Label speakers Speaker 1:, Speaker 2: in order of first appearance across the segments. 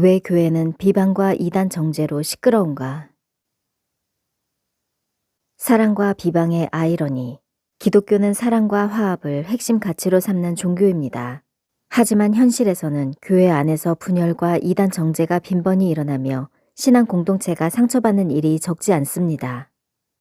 Speaker 1: 왜 교회는 비방과 이단 정죄로 시끄러운가? 사랑과 비방의 아이러니. 기독교는 사랑과 화합을 핵심 가치로 삼는 종교입니다. 하지만 현실에서는 교회 안에서 분열과 이단 정죄가 빈번히 일어나며 신앙 공동체가 상처받는 일이 적지 않습니다.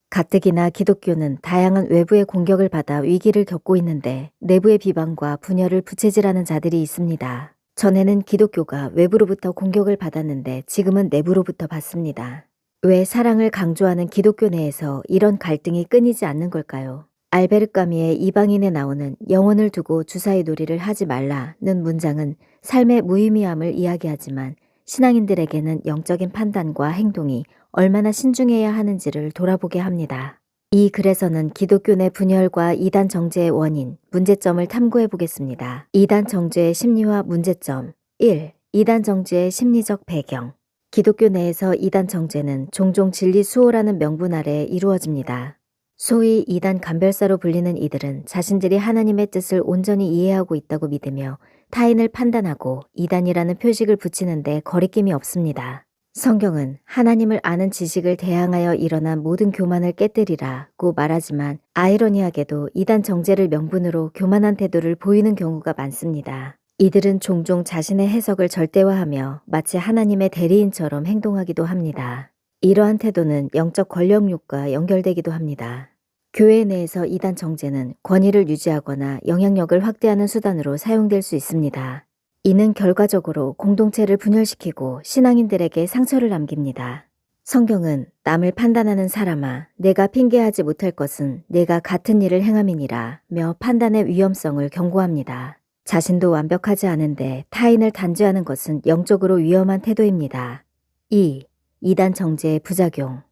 Speaker 1: 가뜩이나 기독교는 다양한 외부의 공격을 받아 위기를 겪고 있는데 내부의 비방과 분열을 부채질하는 자들이 있습니다. 전에는 기독교가 외부로부터 공격을 받았는데 지금은 내부로부터 받습니다. 왜 사랑을 강조하는 기독교 내에서 이런 갈등이 끊이지 않는 걸까요? 알베르 까미의 이방인에 나오는 영혼을 두고 주사위 놀이를 하지 말라는 문장은 삶의 무의미함을 이야기하지만 신앙인들에게는 영적인 판단과 행동이 얼마나 신중해야 하는지를 돌아보게 합니다. 이 글에서는 기독교 내 분열과 이단 정죄의 원인, 문제점을 탐구해 보겠습니다. 이단 정죄의 심리와 문제점 1. 이단 정죄의 심리적 배경 기독교 내에서 이단 정죄는 종종 진리 수호라는 명분 아래 이루어집니다. 소위 이단 간별사로 불리는 이들은 자신들이 하나님의 뜻을 온전히 이해하고 있다고 믿으며 타인을 판단하고 이단이라는 표식을 붙이는데 거리낌이 없습니다. 성경은 하나님을 아는 지식을 대항하여 일어난 모든 교만을 깨뜨리라고 말하지만 아이러니하게도 이단 정죄를 명분으로 교만한 태도를 보이는 경우가 많습니다. 이들은 종종 자신의 해석을 절대화하며 마치 하나님의 대리인처럼 행동하기도 합니다. 이러한 태도는 영적 권력욕과 연결되기도 합니다. 교회 내에서 이단 정죄는 권위를 유지하거나 영향력을 확대하는 수단으로 사용될 수 있습니다. 이는 결과적으로 공동체를 분열시키고 신앙인들에게 상처를 남깁니다. 성경은 남을 판단하는 사람아, 내가 핑계하지 못할 것은 내가 같은 일을 행함이니라 며 판단의 위험성을 경고합니다. 자신도 완벽하지 않은데 타인을 단죄하는 것은 영적으로 위험한 태도입니다. 2. 이단 정죄의 부작용.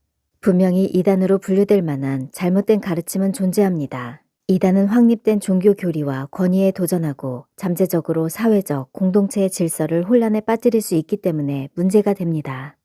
Speaker 1: 분명히 이단으로 분류될 만한 잘못된 가르침은 존재합니다. 이단은 확립된 종교 교리와 권위에 도전하고 잠재적으로 사회적 공동체의 질서를 혼란에 빠뜨릴 수 있기 때문에 문제가 됩니다.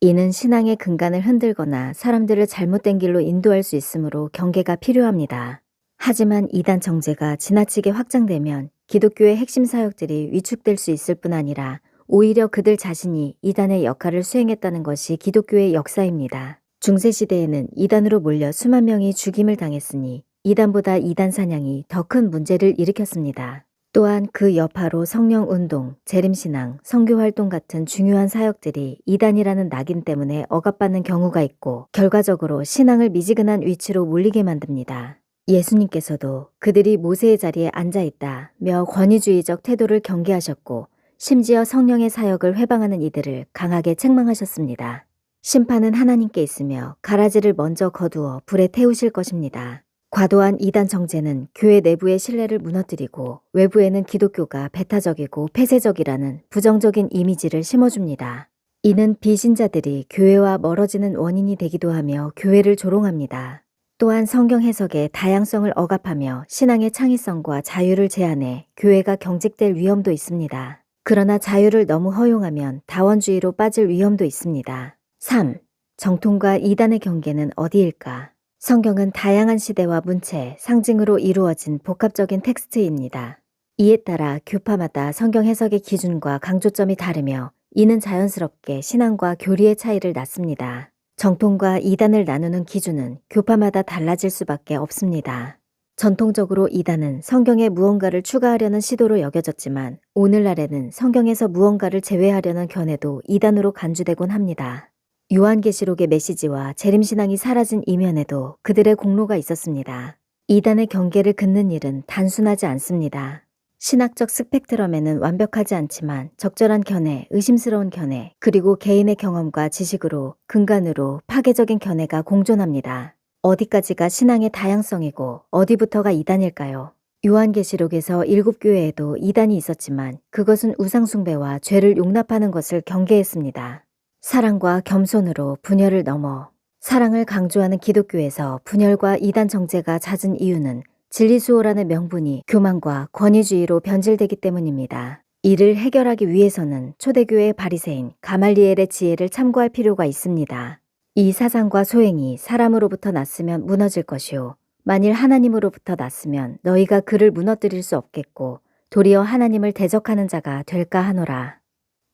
Speaker 1: 이는 신앙의 근간을 흔들거나 사람들을 잘못된 길로 인도할 수 있으므로 경계가 필요합니다. 하지만 이단 정제가 지나치게 확장되면 기독교의 핵심 사역들이 위축될 수 있을 뿐 아니라 오히려 그들 자신이 이단의 역할을 수행했다는 것이 기독교의 역사입니다. 중세시대에는 이단으로 몰려 수만 명이 죽임을 당했으니 이단보다 이단 사냥이 더 큰 문제를 일으켰습니다. 또한 그 여파로 성령 운동, 재림신앙, 성교 활동 같은 중요한 사역들이 이단이라는 낙인 때문에 억압받는 경우가 있고 결과적으로 신앙을 미지근한 위치로 몰리게 만듭니다. 예수님께서도 그들이 모세의 자리에 앉아 있다 며 권위주의적 태도를 경계하셨고 심지어 성령의 사역을 회방하는 이들을 강하게 책망하셨습니다. 심판은 하나님께 있으며 가라지를 먼저 거두어 불에 태우실 것입니다. 과도한 이단 정제는 교회 내부의 신뢰를 무너뜨리고 외부에는 기독교가 배타적이고 폐쇄적이라는 부정적인 이미지를 심어줍니다. 이는 비신자들이 교회와 멀어지는 원인이 되기도 하며 교회를 조롱합니다. 또한 성경 해석의 다양성을 억압하며 신앙의 창의성과 자유를 제한해 교회가 경직될 위험도 있습니다. 그러나 자유를 너무 허용하면 다원주의로 빠질 위험도 있습니다. 3. 정통과 이단의 경계는 어디일까? 성경은 다양한 시대와 문체, 상징으로 이루어진 복합적인 텍스트입니다. 이에 따라 교파마다 성경 해석의 기준과 강조점이 다르며 이는 자연스럽게 신앙과 교리의 차이를 낳습니다. 정통과 이단을 나누는 기준은 교파마다 달라질 수밖에 없습니다. 전통적으로 이단은 성경에 무언가를 추가하려는 시도로 여겨졌지만 오늘날에는 성경에서 무언가를 제외하려는 견해도 이단으로 간주되곤 합니다. 요한계시록의 메시지와 재림신앙이 사라진 이면에도 그들의 공로가 있었습니다. 이단의 경계를 긋는 일은 단순하지 않습니다. 신학적 스펙트럼에는 완벽하지 않지만 적절한 견해, 의심스러운 견해, 그리고 개인의 경험과 지식으로 근간으로 파괴적인 견해가 공존합니다. 어디까지가 신앙의 다양성이고 어디부터가 이단일까요? 요한계시록에서 일곱 교회에도 이단이 있었지만 그것은 우상숭배와 죄를 용납하는 것을 경계했습니다. 사랑과 겸손으로 분열을 넘어 사랑을 강조하는 기독교에서 분열과 이단 정제가 잦은 이유는 진리수호라는 명분이 교만과 권위주의로 변질되기 때문입니다. 이를 해결하기 위해서는 초대교회 바리새인 가말리엘의 지혜를 참고할 필요가 있습니다. 이 사상과 소행이 사람으로부터 났으면 무너질 것이요. 만일 하나님으로부터 났으면 너희가 그를 무너뜨릴 수 없겠고 도리어 하나님을 대적하는 자가 될까 하노라.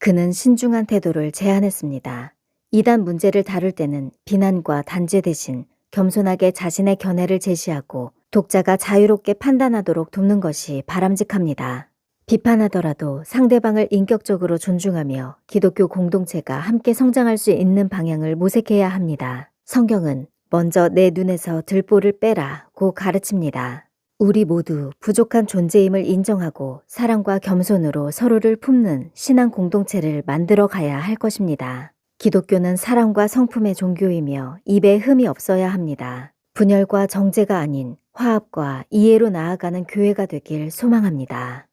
Speaker 1: 그는 신중한 태도를 제안했습니다. 이단 문제를 다룰 때는 비난과 단죄 대신 겸손하게 자신의 견해를 제시하고 독자가 자유롭게 판단하도록 돕는 것이 바람직합니다. 비판하더라도 상대방을 인격적으로 존중하며 기독교 공동체가 함께 성장할 수 있는 방향을 모색해야 합니다. 성경은 먼저 내 눈에서 들보를 빼라고 가르칩니다. 우리 모두 부족한 존재임을 인정하고 사랑과 겸손으로 서로를 품는 신앙 공동체를 만들어 가야 할 것입니다. 기독교는 사랑과 성품의 종교이며 입에 흠이 없어야 합니다. 분열과 정제가 아닌 화합과 이해로 나아가는 교회가 되길 소망합니다.